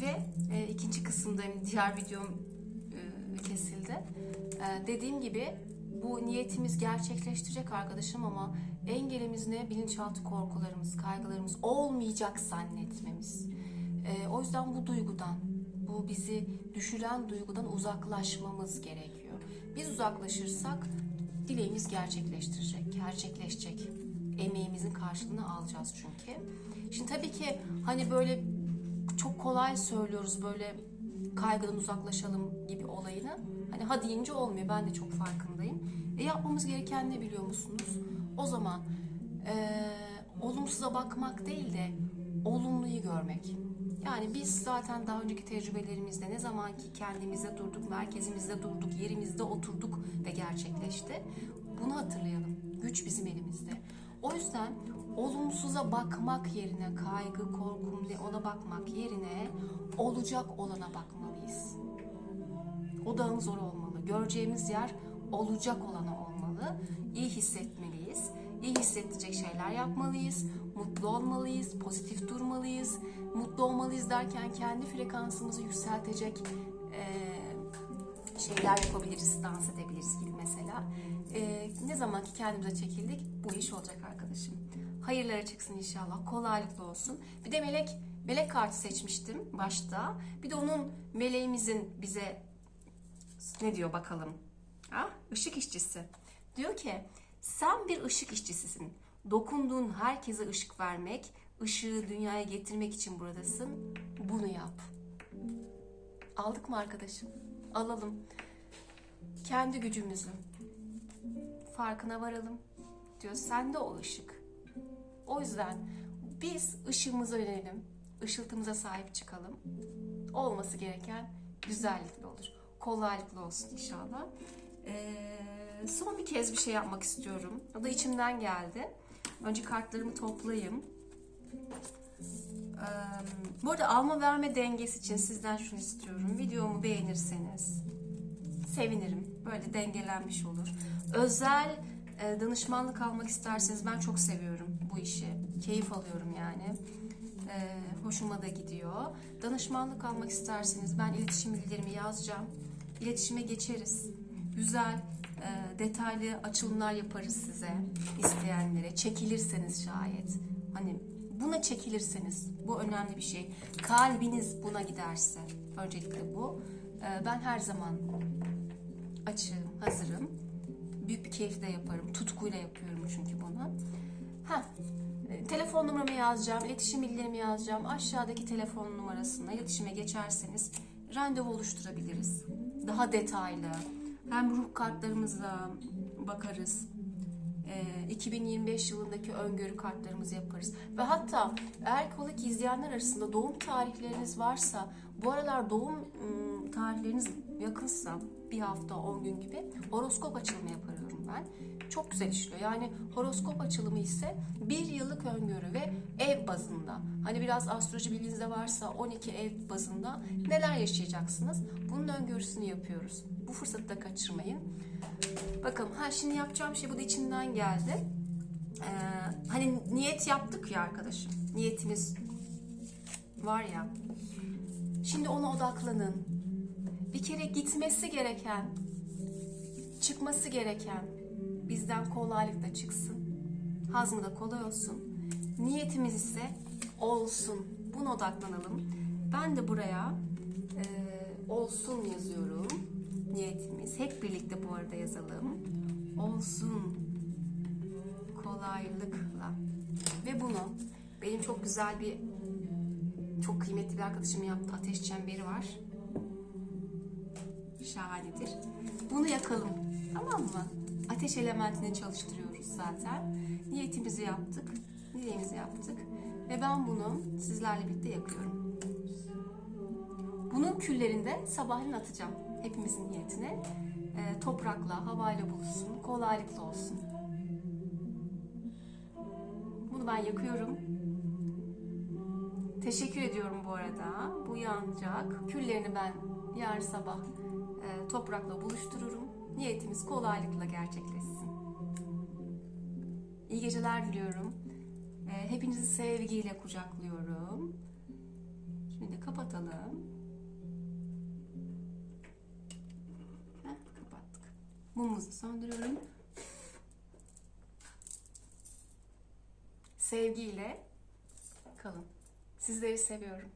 Ve e, ikinci kısımda yani diğer videom e, kesildi. E, dediğim gibi bu niyetimiz gerçekleştirecek arkadaşım ama engelimiz ne? Bilinçaltı korkularımız, kaygılarımız olmayacak zannetmemiz. E, o yüzden bu duygudan, bu bizi düşüren duygudan uzaklaşmamız gerekiyor. Biz uzaklaşırsak dileğimiz gerçekleştirecek, gerçekleşecek. Emeğimizin karşılığını alacağız çünkü. Şimdi tabii ki hani böyle çok kolay söylüyoruz böyle kaygıdan uzaklaşalım gibi olayını. Hani ha deyince olmuyor. Ben de çok farkındayım. E yapmamız gereken ne biliyor musunuz? O zaman e, olumsuza bakmak değil de olumluyu görmek. Yani biz zaten daha önceki tecrübelerimizde ne zaman ki kendimizde durduk, merkezimizde durduk, yerimizde oturduk ve gerçekleşti. Bunu hatırlayalım. Güç bizim elimizde. O yüzden olumsuza bakmak yerine kaygı, korkum ne ona bakmak yerine olacak olana bakmalıyız. Odağımız zor olmalı. Göreceğimiz yer olacak olana olmalı. İyi hissetmeliyiz. İyi hissettirecek şeyler yapmalıyız. Mutlu olmalıyız. Pozitif durmalıyız. Mutlu olmalıyız derken kendi frekansımızı yükseltecek şeyler yapabiliriz. Dans edebiliriz gibi mesela. Eee, ne zaman ki kendimize çekildik bu iş olacak arkadaşım. Hayırlara çıksın inşallah. Kolaylıkla olsun. Bir de melek melek kartı seçmiştim başta. Bir de onun meleğimizin bize ne diyor bakalım? Ha? Işık işçisi. Diyor ki sen bir ışık işçisisin. Dokunduğun herkese ışık vermek, ışığı dünyaya getirmek için buradasın. Bunu yap. Aldık mı arkadaşım? Alalım. Kendi gücümüzü farkına varalım. Diyor sen de o ışık. O yüzden biz ışığımıza yönelelim. Işıltımıza sahip çıkalım. Olması gereken güzellikle olur. Kolaylıkla olsun inşallah. Ee, son bir kez bir şey yapmak istiyorum. O da içimden geldi. Önce kartlarımı toplayayım. Ee, bu arada alma verme dengesi için sizden şunu istiyorum. Videomu beğenirseniz sevinirim. Böyle dengelenmiş olur. Özel e, danışmanlık almak isterseniz ben çok seviyorum bu işi. Keyif alıyorum yani. E, hoşuma da gidiyor. Danışmanlık almak isterseniz ben iletişim bilgilerimi yazacağım. İletişime geçeriz. Güzel, e, detaylı açılımlar yaparız size isteyenlere. Çekilirseniz şayet. Hani buna çekilirseniz bu önemli bir şey. Kalbiniz buna giderse öncelikle bu. E, ben her zaman açığım, hazırım. Büyük bir keyifle yaparım. Tutkuyla yapıyorum çünkü bunu. E, telefon numaramı yazacağım, iletişim bilgilerimi yazacağım. Aşağıdaki telefon numarasına iletişime geçerseniz randevu oluşturabiliriz. Daha detaylı. Hem ruh kartlarımızla bakarız. E, 2025 yılındaki öngörü kartlarımızı yaparız. Ve hatta eğer kola ki izleyenler arasında doğum tarihleriniz varsa, bu aralar doğum ım, tarihleriniz yakınsa bir hafta 10 gün gibi horoskop açılımı yapıyorum ben. Çok güzel işliyor. Yani horoskop açılımı ise bir yıllık öngörü ve ev bazında. Hani biraz astroloji bilginizde varsa 12 ev bazında neler yaşayacaksınız? Bunun öngörüsünü yapıyoruz. Bu fırsatı da kaçırmayın. Bakalım ha şimdi yapacağım şey bu da içimden geldi. Ee, hani niyet yaptık ya arkadaşım. Niyetimiz var ya. Şimdi ona odaklanın. Kere gitmesi gereken, çıkması gereken bizden kolaylıkla çıksın. Hazmı da kolay olsun. Niyetimiz ise olsun. Buna odaklanalım. Ben de buraya e, olsun yazıyorum. Niyetimiz. Hep birlikte bu arada yazalım. Olsun. Kolaylıkla. Ve bunu benim çok güzel bir çok kıymetli bir arkadaşım yaptı. Ateş çemberi var. Şahanedir. Bunu yakalım. Tamam mı? Ateş elementini çalıştırıyoruz zaten. Niyetimizi yaptık. Dileğimizi yaptık. Ve ben bunu sizlerle birlikte yakıyorum. Bunun küllerini de sabahleyin atacağım. Hepimizin niyetine. Ee, toprakla, havayla buluşsun. Kolaylıkla olsun. Bunu ben yakıyorum. Teşekkür ediyorum bu arada. Bu yanacak. Küllerini ben yarın sabah e, toprakla buluştururum. Niyetimiz kolaylıkla gerçekleşsin. İyi geceler diliyorum. E, hepinizi sevgiyle kucaklıyorum. Şimdi de kapatalım. Heh, kapattık. Mumumuzu söndürüyorum. Sevgiyle kalın. Sizleri seviyorum.